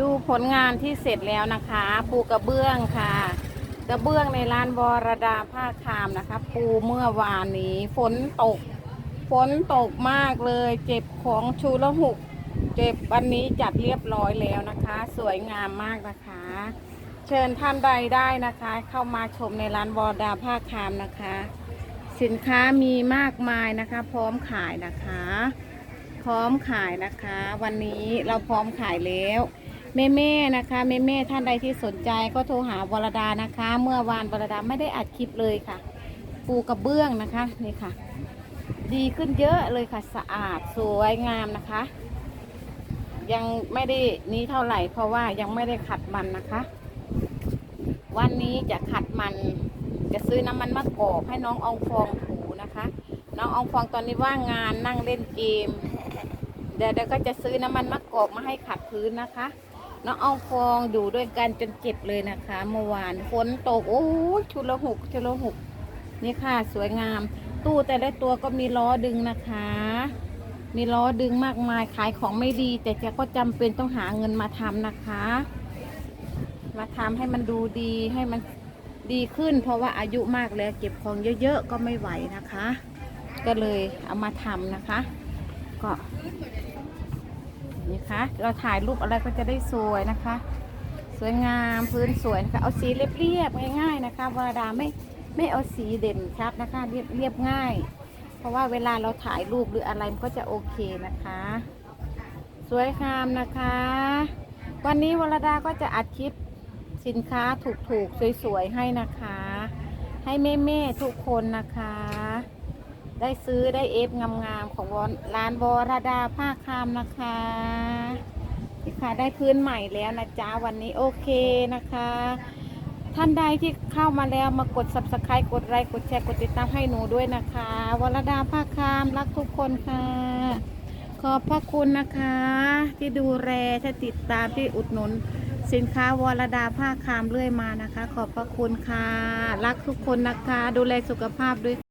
ดูผลงานที่เสร็จแล้วนะคะ ปูกระเบื้องค่ะ กระเบื้องในร้านวรดาผ้าคามนะคะ ปูเมื่อวานนี้ ฝนตก ฝนตกมากเลย เจ็บของชูละหุก เจ็บวันนี้จัดเรียบร้อยแล้วนะคะ สวยงามมากนะคะ เชิญท่านใดได้นะคะ เข้ามาชมในร้านวรดาผ้าคามนะคะ สินค้ามีมากมายนะคะ พร้อมขายนะคะ พร้อมขายนะคะ วันนี้เราพร้อมขายแล้ว แม่แม่ๆนะคะแม่แม่ๆท่านใดที่สนใจก็โทรหาวรดานะคะ เมื่อวานวรดาไม่ได้อัดคลิปเลยค่ะ ปูกระเบื้องนะคะนี่ค่ะ ดีขึ้นเยอะเลยค่ะสะอาดสวยงามนะคะ ยังไม่ได้นี้เท่าไหร่ เพราะว่ายังไม่ได้ขัดมันนะคะ วันนี้จะขัดมัน จะซื้อน้ำมันมะกอกให้น้องอองฟองถูนะคะ น้องอองฟองตอนนี้ว่างงานนั่งเล่นเกมเดี๋ยวเดี๋ยวก็จะซื้อน้ำมันมะกอกมาให้ขัดพื้นนะคะ น้องอองฟองอยู่ด้วยกันจนเจ็บเลยนะคะ เมื่อวานฝนตก โอ้ชุลหุกชุลหุกนี่ค่ะสวยงาม ตู้แต่ละตัวก็มีล้อดึงนะคะ มีล้อดึงมากมายขายของไม่ดี แต่แกก็จำเป็นต้องหาเงินมาทำนะคะ มาทำให้มันดูดีให้มันดีขึ้น เพราะว่าอายุมากแล้วเก็บของเยอะๆก็ไม่ไหวนะคะ ก็เลยเอามาทำนะคะ ก็ นี่คะเราถ่ายรูปอะไรก็จะได้สวยนะคะ สวยงามพื้นสวยนะคะ เอาสีเรียบๆง่าย ๆนะคะวราดาไม่ไม่เอาสีเด่นชัดนะคะเรียบเรียบง่าย เพราะว่าเวลาเราถ่ายรูปหรืออะไรมันก็จะโอเคนะคะ สวยงามนะคะ วันนี้วรดาก็จะอัดคลิปสินค้าถูกๆสวยๆให้นะคะ ให้แม่ๆทุกคนนะคะ ได้ซื้อได้เอฟงามๆของรร้านวรดาผ้าคามนะคะนี่ค่ะได้พื้นใหม่แล้วนะจ๊ะวันนี้โอเคนะคะ ท่านใดที่เข้ามาแล้วมากด subscribe กดไลค์กดแชร์กดติดตามให้หนูด้วยนะคะวรดาผ้าคามรักทุกคนค่ะ ขอบพระคุณนะคะ ที่ดูแลที่ติดตามที่อุดหนุนสินค้าวรดาผ้าคามเรื่อยมานะคะ ขอบพระคุณค่ะ รักทุกคนนะคะ ดูแลสุขภาพด้วย